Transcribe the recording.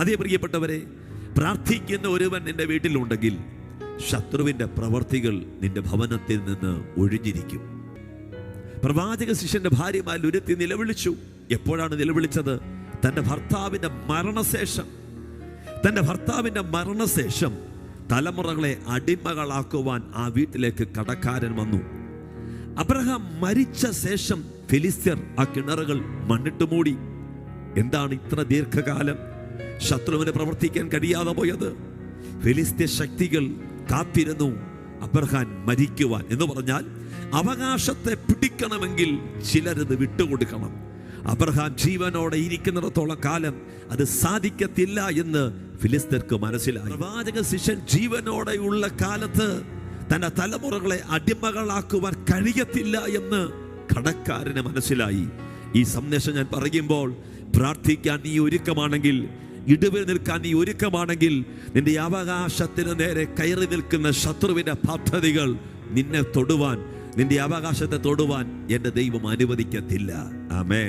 അതേ പ്രിയപ്പെട്ടവരെ പ്രാർത്ഥിക്കുന്ന ഒരുവൻ നിന്റെ വീട്ടിലുണ്ടെങ്കിൽ ശത്രുവിന്റെ പ്രവർത്തികൾ നിന്റെ ഭവനത്തിൽ നിന്ന് ഒഴിഞ്ഞിരിക്കും. പ്രവാചക ശിഷ്യന്റെ ഭാര്യമാരിൽ ഉരുത്തി നിലവിളിച്ചു. എപ്പോഴാണ് നിലവിളിച്ചത്? തന്റെ ഭർത്താവിന്റെ മരണശേഷം. തന്റെ ഭർത്താവിന്റെ മരണശേഷം തലമുറകളെ അടിമകളാക്കുവാൻ ആ വീട്ടിലേക്ക് കടക്കാരൻ വന്നു. അബ്രഹാം മരിച്ച ശേഷം ഫിലിസ്ത്യർ ആ കിണറുകൾ മണ്ണിട്ട് മൂടി. എന്താണ് ഇത്ര ദീർഘകാലം? ശത്രുവിന് പ്രവർത്തിക്കാൻ കഴിയാതെ പോയത്. ഫിലിസ്തീൻ ശക്തികൾ കാത്തിരുന്നു അബ്രഹാൻ മരിക്കുവാൻ എന്ന് പറഞ്ഞാൽ അവകാശത്തെ പിടിക്കണമെങ്കിൽ ചിലരത് വിട്ടുകൊടുക്കണം. അബ്രഹാം ജീവനോടെ ഇരിക്കുന്നിടത്തോളം കാലം അത് സാധിക്കത്തില്ല എന്ന് ഫിലിസ്തീർക്ക് മനസ്സിലായി. പ്രവാചക ശിഷ്യൻ ജീവനോടെയുള്ള കാലത്ത് തന്റെ തലമുറകളെ അടിമകളാക്കുവാൻ കഴിയത്തില്ല എന്ന് കടക്കാരന് മനസ്സിലായി. ഈ സന്ദേശം ഞാൻ പറയുമ്പോൾ പ്രാർത്ഥിക്കാൻ നീ ഒരുക്കമാണെങ്കിൽ ഇടിവിൽ നിൽക്കാൻ നീ ഒരുക്കമാണെങ്കിൽ നിന്റെ അവകാശത്തിന് നേരെ കയറി നിൽക്കുന്ന ശത്രുവിന്റെ പദ്ധതികൾ നിന്നെ തൊടുവാൻ നിന്റെ അവകാശത്തെ തൊടുവാൻ എന്റെ ദൈവം അനുവദിക്കത്തില്ല. ആമേ